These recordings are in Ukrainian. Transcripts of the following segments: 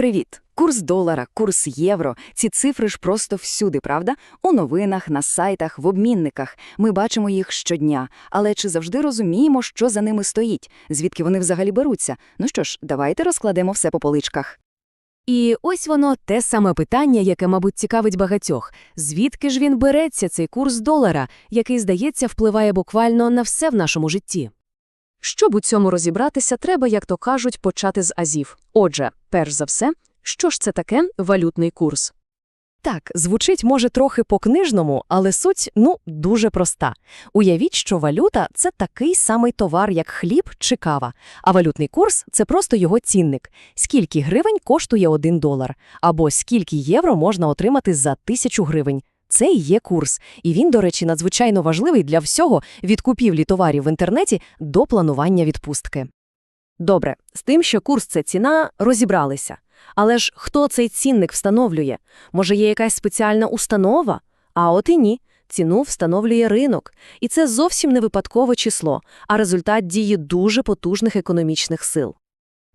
Привіт! Курс долара, курс євро. Ці цифри ж просто всюди, правда? У новинах, на сайтах, в обмінниках. Ми бачимо їх щодня. Але чи завжди розуміємо, що за ними стоїть? Звідки вони взагалі беруться? Ну що ж, давайте розкладемо все по поличках. І ось воно те саме питання, яке, мабуть, цікавить багатьох. Звідки ж він береться, цей курс долара, який, здається, впливає буквально на все в нашому житті? Щоб у цьому розібратися, треба, як то кажуть, почати з азів. Отже, перш за все, що ж це таке валютний курс? Так, звучить може трохи по-книжному, але суть, ну, дуже проста. Уявіть, що валюта – це такий самий товар, як хліб чи кава, а валютний курс – це просто його цінник. Скільки гривень коштує один долар, або скільки євро можна отримати за тисячу гривень. Це і є курс, і він, до речі, надзвичайно важливий для всього від купівлі товарів в інтернеті до планування відпустки. Добре, з тим, що курс – це ціна, розібралися. Але ж хто цей цінник встановлює? Може, є якась спеціальна установа? А от і ні. Ціну встановлює ринок. І це зовсім не випадкове число, а результат дії дуже потужних економічних сил.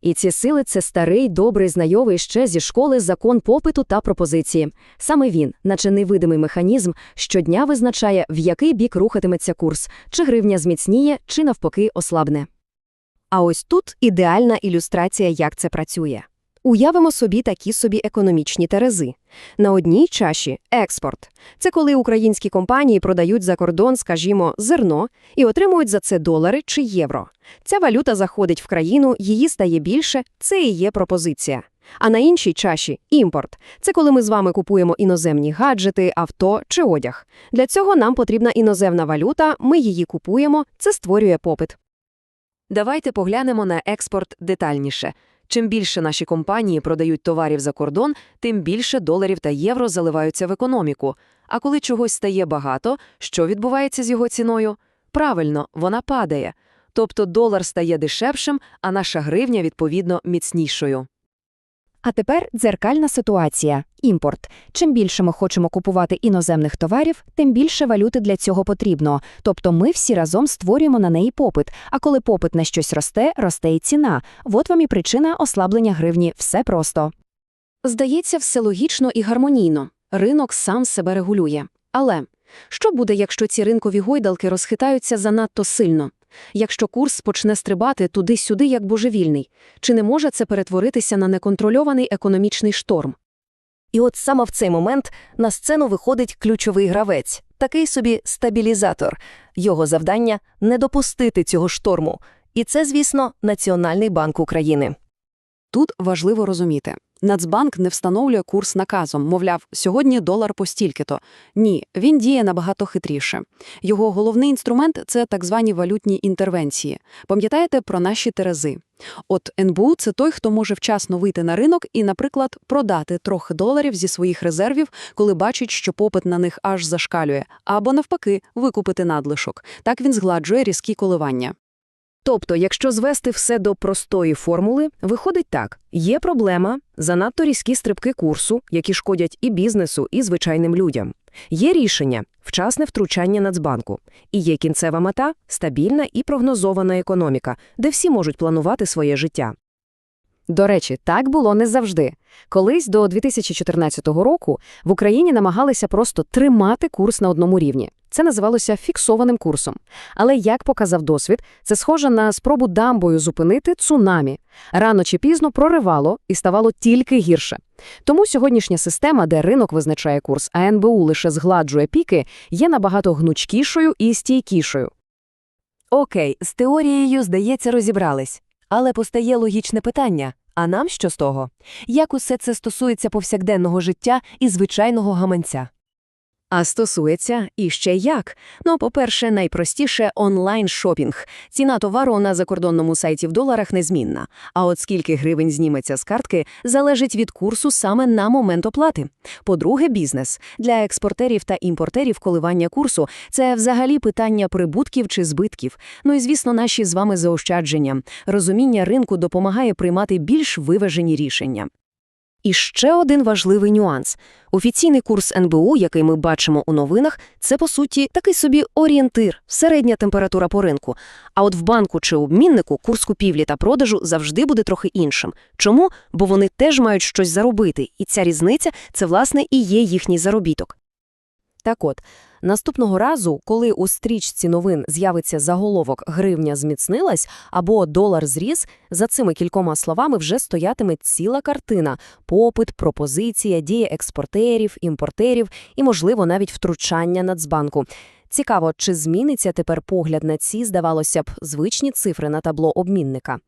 І ці сили це старий, добрий, знайомий ще зі школи закон попиту та пропозиції. Саме він, наче невидимий механізм, щодня визначає, в який бік рухатиметься курс, чи гривня зміцніє, чи навпаки ослабне. А ось тут ідеальна ілюстрація, як це працює. Уявимо собі такі собі економічні терези. На одній чаші – експорт. Це коли українські компанії продають за кордон, скажімо, зерно і отримують за це долари чи євро. Ця валюта заходить в країну, її стає більше, це і є пропозиція. А на іншій чаші – імпорт. Це коли ми з вами купуємо іноземні гаджети, авто чи одяг. Для цього нам потрібна іноземна валюта, ми її купуємо, це створює попит. Давайте поглянемо на експорт детальніше. Чим більше наші компанії продають товарів за кордон, тим більше доларів та євро заливаються в економіку. А коли чогось стає багато, що відбувається з його ціною? Правильно, вона падає. Тобто долар стає дешевшим, а наша гривня, відповідно, міцнішою. А тепер дзеркальна ситуація – імпорт. Чим більше ми хочемо купувати іноземних товарів, тим більше валюти для цього потрібно. Тобто ми всі разом створюємо на неї попит. А коли попит на щось росте, росте і ціна. От вам і причина ослаблення гривні. Все просто. Здається, все логічно і гармонійно. Ринок сам себе регулює. Але що буде, якщо ці ринкові гойдалки розхитаються занадто сильно? Якщо курс почне стрибати туди-сюди, як божевільний, чи не може це перетворитися на неконтрольований економічний шторм? І от саме в цей момент на сцену виходить ключовий гравець, такий собі стабілізатор. Його завдання – не допустити цього шторму. І це, звісно, Національний банк України. Тут важливо розуміти. Нацбанк не встановлює курс наказом, мовляв, сьогодні долар по стільки-то. Ні, він діє набагато хитріше. Його головний інструмент – це так звані валютні інтервенції. Пам'ятаєте про наші терези? От НБУ – це той, хто може вчасно вийти на ринок і, наприклад, продати трохи доларів зі своїх резервів, коли бачить, що попит на них аж зашкалює, або навпаки, викупити надлишок. Так він згладжує різкі коливання. Тобто, якщо звести все до простої формули, виходить так: є проблема, занадто різкі стрибки курсу, які шкодять і бізнесу, і звичайним людям. Є рішення вчасне втручання Нацбанку. І є кінцева мета стабільна і прогнозована економіка, де всі можуть планувати своє життя. До речі, так було не завжди. Колись до 2014 року в Україні намагалися просто тримати курс на одному рівні. Це називалося фіксованим курсом. Але, як показав досвід, це схоже на спробу дамбою зупинити цунамі. Рано чи пізно проривало і ставало тільки гірше. Тому сьогоднішня система, де ринок визначає курс, а НБУ лише згладжує піки, є набагато гнучкішою і стійкішою. Окей, з теорією, здається, розібрались. Але постає логічне питання. А нам що з того? Як усе це стосується повсякденного життя і звичайного гаманця? А стосується і ще як. Ну, по-перше, найпростіше онлайн-шопінг. Ціна товару на закордонному сайті в доларах незмінна. А от скільки гривень зніметься з картки, залежить від курсу саме на момент оплати. По-друге, бізнес. Для експортерів та імпортерів коливання курсу це взагалі питання прибутків чи збитків. Ну і звісно, наші з вами заощадження. Розуміння ринку допомагає приймати більш виважені рішення. І ще один важливий нюанс. Офіційний курс НБУ, який ми бачимо у новинах, це, по суті, такий собі орієнтир, середня температура по ринку. А от в банку чи обміннику курс купівлі та продажу завжди буде трохи іншим. Чому? Бо вони теж мають щось заробити, і ця різниця – це, власне, і є їхній заробіток. Так от, наступного разу, коли у стрічці новин з'явиться заголовок «Гривня зміцнилась» або «Долар зріс», за цими кількома словами вже стоятиме ціла картина – попит, пропозиція, дія експортерів, імпортерів і, можливо, навіть втручання Нацбанку. Цікаво, чи зміниться тепер погляд на ці, здавалося б, звичні цифри на табло обмінника.